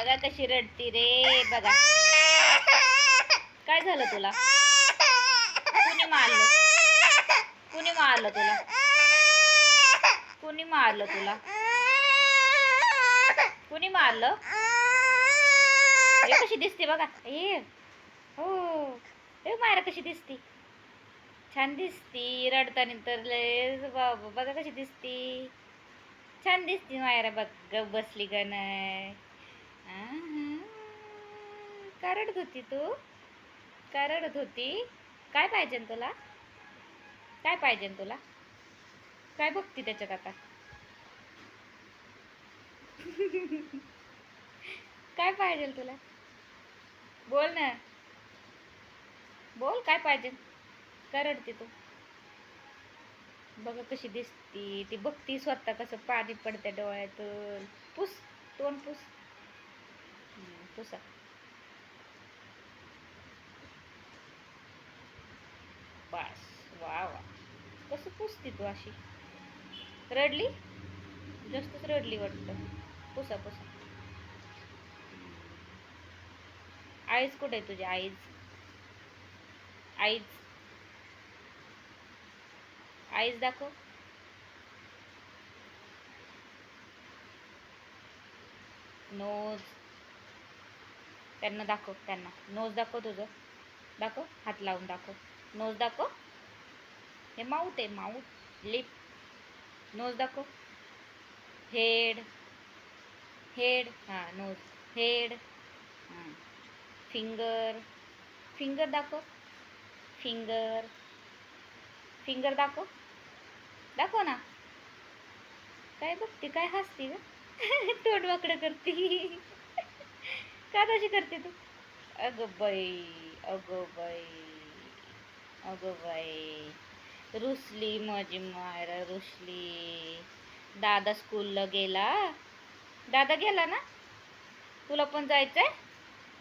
बघा कशी रडती रे बघा. काय झालं तुला? कुणी मारलं? कुणी मारलं तुला? कुणी मारलं तुला? कुणी मारलं? हे कशी दिसते बघा. ए हो. ए मायरा कशी दिसती? छान दिसती रडताना तर लय बाबा बघा कशी दिसती. छान दिसती मायरा बघ ग बसली का करडत होती तू. करडत होती काय पाहिजे तुला? काय पाहिजे तुला? काय बघती त्याच्यात आता? काय पाहिजे तुला? बोल ना. बोल काय पाहिजे? करडते तू बघा कशी दिसती. ती बघती स्वतः कसं पाणी पडते डोळ्यातून. पुस तोंड पुस. पुसा बास वा वा. कसं पुसती तू अशी? रडली? जास्तच रडली वाटतं. पुसा पुसा. आईज कुठे आहे तुझी आईज? आईज. आईज दाखव. नोज. त्यांना दाखव त्यांना. नोज दाखव तुझं. दाखव हात लावून दाखव. नोज दाखव. हे माऊथ आहे माऊथ लिप. नोज दाखव. हेड. हेड. हां नोज. हेड. हां. फिंगर. फिंगर दाखव. फिंगर. फिंगर दाखव. दाखव ना. काय बघते काय हसते ग? तोंड वाकडं करते. का तशी करते तू? अगं बाई अगं बाई अगं बाई. रुसली माझी मायरा रुसली. दादा स्कूलला गेला. दादा गेला ना? तुला पण जायचंय?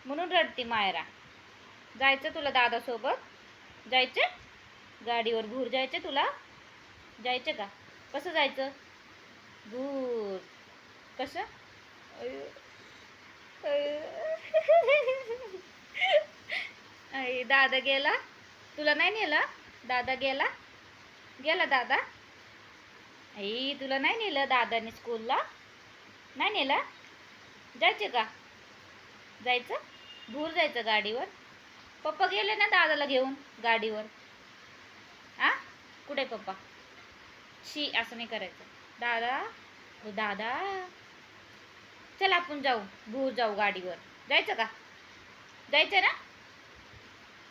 म्हणून रडती मायरा. जायचं तुला दादासोबत? जायचं? गाडीवर भूर जायचं तुला? जायचं का? कसं जायचं? भूर कसं. अयो. ते दादा गेला. तुला नाही नेलं? दादा गेला? गेला दादा? आई तुला नाही नेलं दादाने स्कूलला नाही नेलं? जायचं का? जायचं? भूर जायचं गाडीवर? पप्पा गेले ना दादाला घेऊन गाडीवर? आ? कुठे पप्पा? शी असं नाही करायचं. दादा? दादा? चल आपण जाऊ. भूर जाऊ गाडीवर. जायचं का? जायचं ना?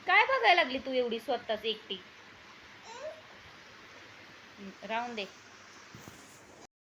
काय बघायला लागली तू एवढी स्वतःच एकटी? राहून दे.